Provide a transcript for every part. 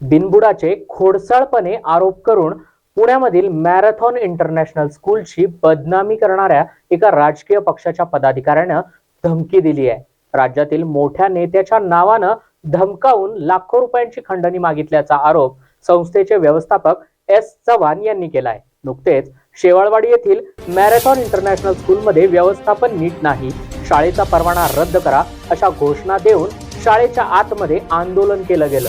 बिनबुडाचे खोडसाळपणे आरोप करून पुण्यामधील मॅरेथॉन इंटरनॅशनल स्कूलची बदनामी करणाऱ्या एका राजकीय पक्षाच्या पदाधिकाऱ्यानं धमकी दिली आहे. राज्यातील मोठ्या नेत्याच्या नावानं धमकावून लाखो रुपयांची खंडणी मागितल्याचा आरोप संस्थेचे व्यवस्थापक एस चव्हाण यांनी केलाय. नुकतेच शेवाळवाडी येथील मॅरेथॉन इंटरनॅशनल स्कूलमध्ये व्यवस्थापन नीट नाही शाळेचा परवाना रद्द करा अशा घोषणा देऊन शाळेच्या आतमध्ये आंदोलन केलं गेलं.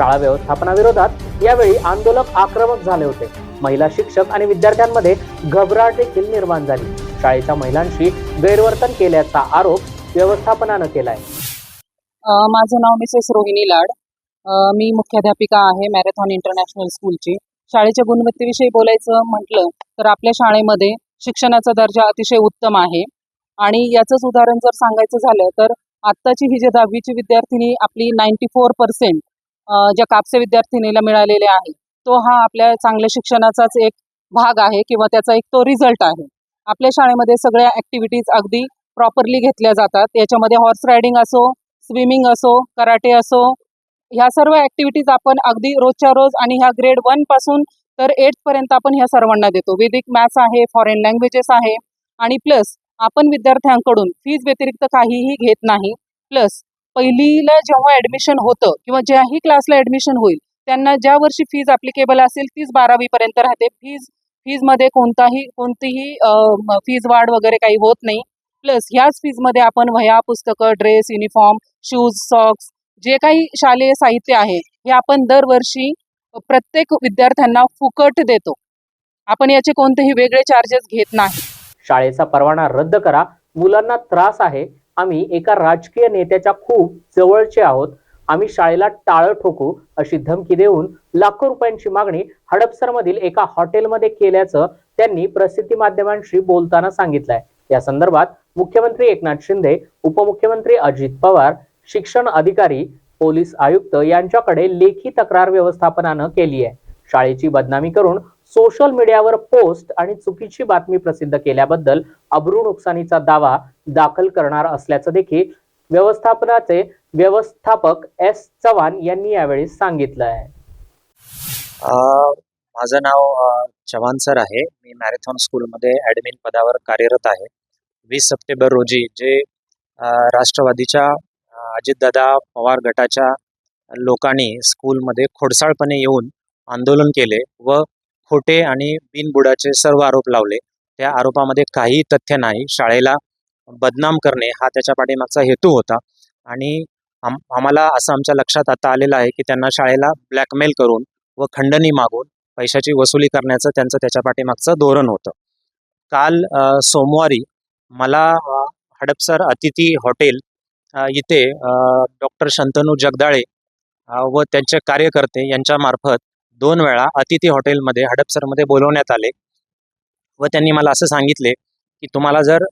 शाळा व्यवस्थापनाविरोधात यावेळी आंदोलक आक्रमक झाले होते. महिला शिक्षक आणि विद्यार्थ्यांमध्ये घबराट देखील निर्माण झाली. शाळेच्या महिलांशी गैरवर्तन केल्याचा आरोप व्यवस्थापनानं केलाय. माझं नाव मिसेस रोहिणी लाड. मी मुख्याध्यापिका आहे मॅरेथॉन इंटरनॅशनल स्कूलची. शाळेच्या गुणवत्तेविषयी बोलायचं म्हटलं तर आपल्या शाळेमध्ये शिक्षणाचा दर्जा अतिशय उत्तम आहे. आणि याचंच उदाहरण जर सांगायचं झालं तर आत्ताची ही जी दहावीची विद्यार्थिनी आपली नाईन्टी फोर पर्सेंट ज्या कापसे विद्यार्थिनीला मिळालेले आहे तो हा आपल्या चांगल्या शिक्षणाचाच एक भाग आहे किंवा त्याचा एक तो रिझल्ट आहे. आपल्या शाळेमध्ये सगळ्या ॲक्टिव्हिटीज अगदी प्रॉपरली घेतल्या जातात. याच्यामध्ये हॉर्स रायडिंग असो स्विमिंग असो कराटे असो ह्या सर्व ॲक्टिव्हिटीज आपण अगदी रोजच्या रोज आणि ह्या ग्रेड वनपासून तर एटपर्यंत आपण ह्या सर्वांना देतो. वेदिक मॅथ्स आहे फॉरेन लँग्वेजेस आहे आणि प्लस आपण विद्यार्थ्यांकडून फीज व्यतिरिक्त काहीही घेत नाही. प्लस पहिलीला जेव्हा ऍडमिशन होतं किंवा ज्याही क्लासला ऍडमिशन होईल त्यांना ज्या वर्षी फीज ॲप्लिकेबल असेल तीच बारावीपर्यंत राहते. फीज फीजमध्ये कोणताही कोणतीही फीज वाढ वगैरे काही होत नाही. प्लस ह्याच फीजमध्ये आपण वह्या पुस्तकं ड्रेस युनिफॉर्म शूज सॉक्स जे काही शालेय साहित्य आहे हे आपण दरवर्षी प्रत्येक विद्यार्थ्यांना फुकट देतो. आपण याचे कोणतेही वेगळे चार्जेस घेत नाही. शाळेचा परवाना रद्द करा. मुलांना त्रास आहे. आम्ही एका राजकीय नेत्याच्या खूप जवळचे आहोत. आम्ही शाळेला टाळं ठोकू अशी धमकी देऊन लाखो रुपयांची मागणी हडपसरमधील एका हॉटेलमध्ये केल्याचं त्यांनी प्रसिद्धी माध्यमांशी बोलताना सांगितलंय. या संदर्भात मुख्यमंत्री एकनाथ शिंदे उपमुख्यमंत्री अजित पवार शिक्षण अधिकारी पोलीस आयुक्त यांच्याकडे लेखी तक्रार व्यवस्थापनानं केली आहे शाळेची बदनामी करून सोशल मीडियावर पोस्ट आणि चुकीची बातमी प्रसिद्ध केल्याबद्दल अब्रू नुकसानीचा दावा दाखल करणार असल्याचं देखील व्यवस्थापनाचे व्यवस्थापक एस चव्हाण यांनी यावेळी सांगितलं आहे माझं नाव चव्हाण सर आहे. मी मॅरेथॉन स्कूलमध्ये ॲडमिन पदावर कार्यरत आहे. वीस सप्टेंबर रोजी जे राष्ट्रवादीच्या अजितदादा पवार गटाच्या लोकांनी स्कूलमध्ये खोडसाळपणे येऊन आंदोलन केले व खोटे आणि बिनबुडाचे सर्व आरोप लावले. त्या आरोपामध्ये काही तथ्य नाही. शाळेला बदनाम करणे हा त्याच्या पाठीमागचा हेतू होता. आणि आम आम्हाला असं आमच्या लक्षात आता आलेलं आहे की त्यांना शाळेला ब्लॅकमेल करून व खंडणी मागून पैशाची वसुली करण्याचं त्यांचं त्याच्या पाठीमागचं धोरण होतं. काल सोमवारी मला हडपसर अतिथी हॉटेल इथे डॉक्टर शंतनू जगदाळे व त्यांचे कार्यकर्ते यांच्यामार्फत दोन वेळा अतिथी हॉटेलमध्ये हडपसरमध्ये बोलवण्यात आले व त्यांनी मला असं सांगितले की तुम्हाला जर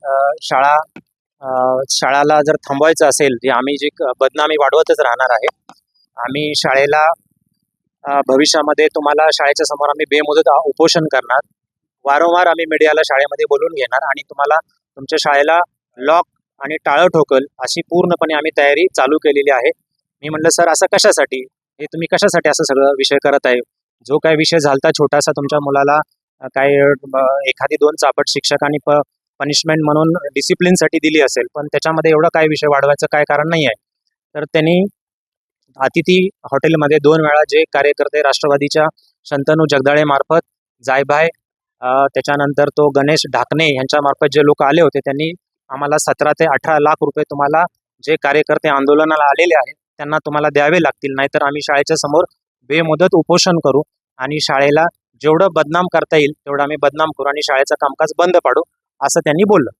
शाळा शाळाला जर थांबवायचं असेल जे आम्ही जी बदनामी वाढवतच राहणार आहे आम्ही शाळेला भविष्यामध्ये तुम्हाला शाळेच्या समोर आम्ही बेमुदत उपोषण करणार. वारंवार आम्ही मीडियाला शाळेमध्ये बोलून घेणार आणि तुम्हाला तुमच्या शाळेला लॉक आणि टाळं ठोकल अशी पूर्णपणे आम्ही तयारी चालू केलेली आहे. मी म्हटलं सर असं कशासाठी? हे तुम्ही कशासाठी असं सगळं विषय करत आहे? जो काय विषय झालता छोटासा तुमच्या मुलाला काय एखादी दोन चापट शिक्षकांनी प पनिशमेंट म्हणून डिसिप्लिनसाठी दिली असेल पण त्याच्यामध्ये एवढं काय विषय वाढवायचं काय कारण नाही आहे तर त्यांनी अतिथी हॉटेलमध्ये दोन वेळा जे कार्यकर्ते राष्ट्रवादीच्या शंतनू जगदाळे मार्फत जायभाय त्याच्यानंतर तो गणेश ढाकणे यांच्यामार्फत जे लोक आले होते त्यांनी आम्हाला सतरा ते अठरा लाख रुपये तुम्हाला जे कार्यकर्ते आंदोलनाला आलेले आहेत त्यांना तुम्हाला द्यावे लागतील नाहीतर आम्ही शाळेच्या समोर बेमुदत उपोषण करू आणि शाळेला जेवढं बदनाम करता येईल तेवढं आम्ही बदनाम करू आणि शाळेचं कामकाज बंद पाडू असं त्यांनी बोललं.